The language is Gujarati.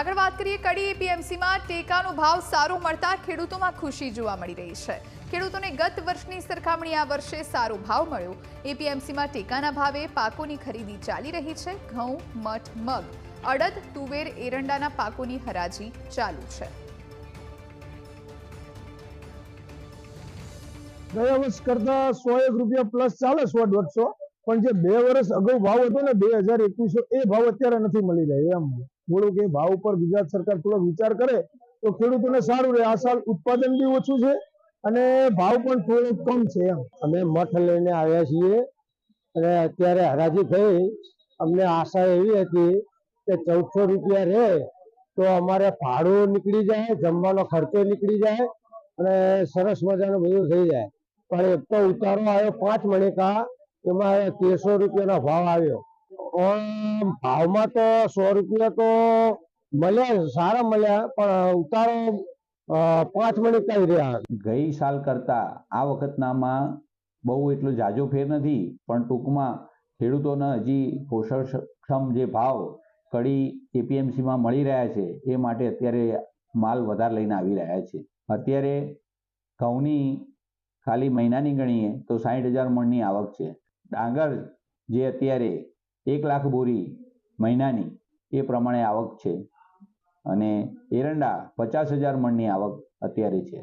આગળ વાત કરીએ કડી એપીએમસીમાં ટેકાનો ભાવ સારો મળતા ખેડૂતોમાં ખુશી જોવા મળી રહી છે. ખેડૂતોને ગત વર્ષની સરખામણી આ વર્ષે સારો ભાવ મળ્યો. એપીએમસીમાં ટેકાના ભાવે પાકોની ખરીદી ચાલી રહી છે. ઘઉં, મઠ, મગ, અડદ, તુવેર, એરંડાના પાકોની હરાજી ચાલુ છે. ગયા વર્ષ કરતા સો એક રૂપિયા પ્લસ ચાલે સો દોઢસો. પણ જે બે વર્ષ અગાઉ ભાવ હતો ને, બે હજાર એકવીસો એ ભાવ અત્યારે નથી મળી રહ્યો એમ. થોડુંક એ ભાવ ઉપર ગુજરાત સરકાર થોડો વિચાર કરે, તો ખેડૂતોને સારું રહે. આ સાલ ઉત્પાદન બી ઓછું છે અને ભાવ પણ થોડો કમ છે એમ. અમે મઠ લઈને આવ્યા છીએ અને અત્યારે હરાજી થઈ. અમને આશા એવી હતી કે ચૌદસો રૂપિયા રહે તો અમારે ભાડું નીકળી જાય, જમવાનો ખર્ચો નીકળી જાય અને સરસ મજાનું બધું થઈ જાય. પણ એક તો ઉતારો આવ્યો પાંચ મણિકા, એમાં તેરસો રૂપિયાનો ભાવ આવ્યો. ભાવમાં તો સો રૂપિયા તો મળ્યા સારા મળ્યા, પણ ઉતારો પાંચ મિનિટ જ રહ્યા ગઈ સાલ કરતા આ વખતનામાં બહુ એટલો જાજો ફેર નથી, પણ ટૂંકમાં ખેડૂતોને હજી પોષણક્ષમ જે ભાવ કડી એપીએમસીમાં મળી રહ્યા છે, એ માટે અત્યારે માલ વધારે લઈને આવી રહ્યા છે. અત્યારે ઘઉંની ખાલી મહિનાની ગણીએ તો સાઠ હજાર મણની આવક છે. ડાંગર જે અત્યારે એક લાખ બોરી મહિનાની એ પ્રમાણે આવક છે. અને એરંડા પચાસ હજાર મણની આવક અત્યારે છે.